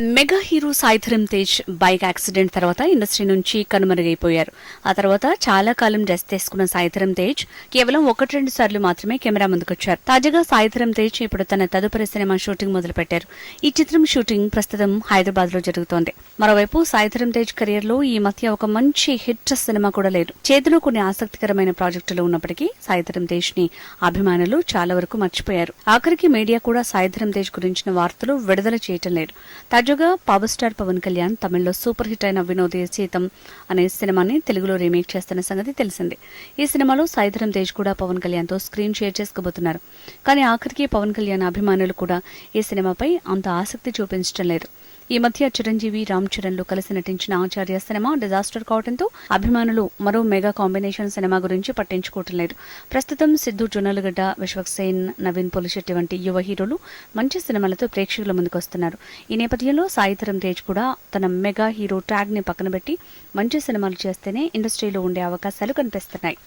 Mega hero Sai Dharam Tej bike accident తర్వాత industry నుంచి కనుమరుగైపోయారు. ఆ తర్వాత చాలా కాలం రెస్ట్ తీసుకున్న సాయిధరం తేజ్ కేవలం ఒకటి రెండు సార్లు మాత్రమే కెమెరా ముందుకొచ్చారు. తాజాగా సాయిధరం తేజ్ ఇప్పుడు తన తదుపరి సినిమా షూటింగ్ మొదలుపెట్టారు. ఈ చిత్రం షూటింగ్ ప్రస్తుతం హైదరాబాద్లో జరుగుతోంది. మరోవైపు సాయిధరం తేజ్ కెరియర్లో ఈ మధ్య ఒక మంచి హిట్ సినిమా కూడా లేదు. చేతిలో కొన్ని ఆసక్తికరమైన ప్రాజెక్టులు ఉన్నప్పటికీ సాయిధరం తేజ్ని అభిమానులు చాలా వరకు మర్చిపోయారు. ఆఖరికి మీడియా కూడా సాయిధరం తేజ్ గురించిన వార్తలు విడుదల చేయటం లేదు. తాజాగా పవర్ స్టార్ పవన్ కళ్యాణ్ తమిళ్ళో సూపర్ హిట్ అయిన వినోదయ సీతం అనే సినిమాని తెలుగులో రీమేక్ చేస్తున్న సంగతి తెలిసిందే. ఈ సినిమాలో సాయిధరం తేజ్ కూడా పవన్ కళ్యాణ్తో స్క్రీన్ షేర్ చేసుకోబోతున్నారు. కానీ ఆఖరికి పవన్ కళ్యాణ్ అభిమానులు కూడా ఈ సినిమాపై అంత ఆసక్తి చూపించడం లేదు. ఈ మధ్య చిరంజీవి రామ్ చరణ్లు కలిసి నటించిన ఆచార్య సినిమా డిజాస్టర్ కావడంతో అభిమానులు మరో మెగా కాంబినేషన్ సినిమా గురించి పట్టించుకోవటం లేదు ప్రస్తుతం సిద్ధు జొన్నలగడ్డ విశ్వక్సేన్ నవీన్ పులిశెట్టి వంటి యువ హీరోలు మంచి సినిమాలతో ప్రేక్షకుల ముందుకు వస్తున్నారు. ఈ నేపథ్యంలో సాయిధరం తేజ్ కూడా తన మెగా హీరో ట్యాగ్ని పక్కన పెట్టి మంచి సినిమాలు చేస్తేనే ఇండస్ట్రీలో ఉండే అవకాశాలు కనిపిస్తున్నాయి.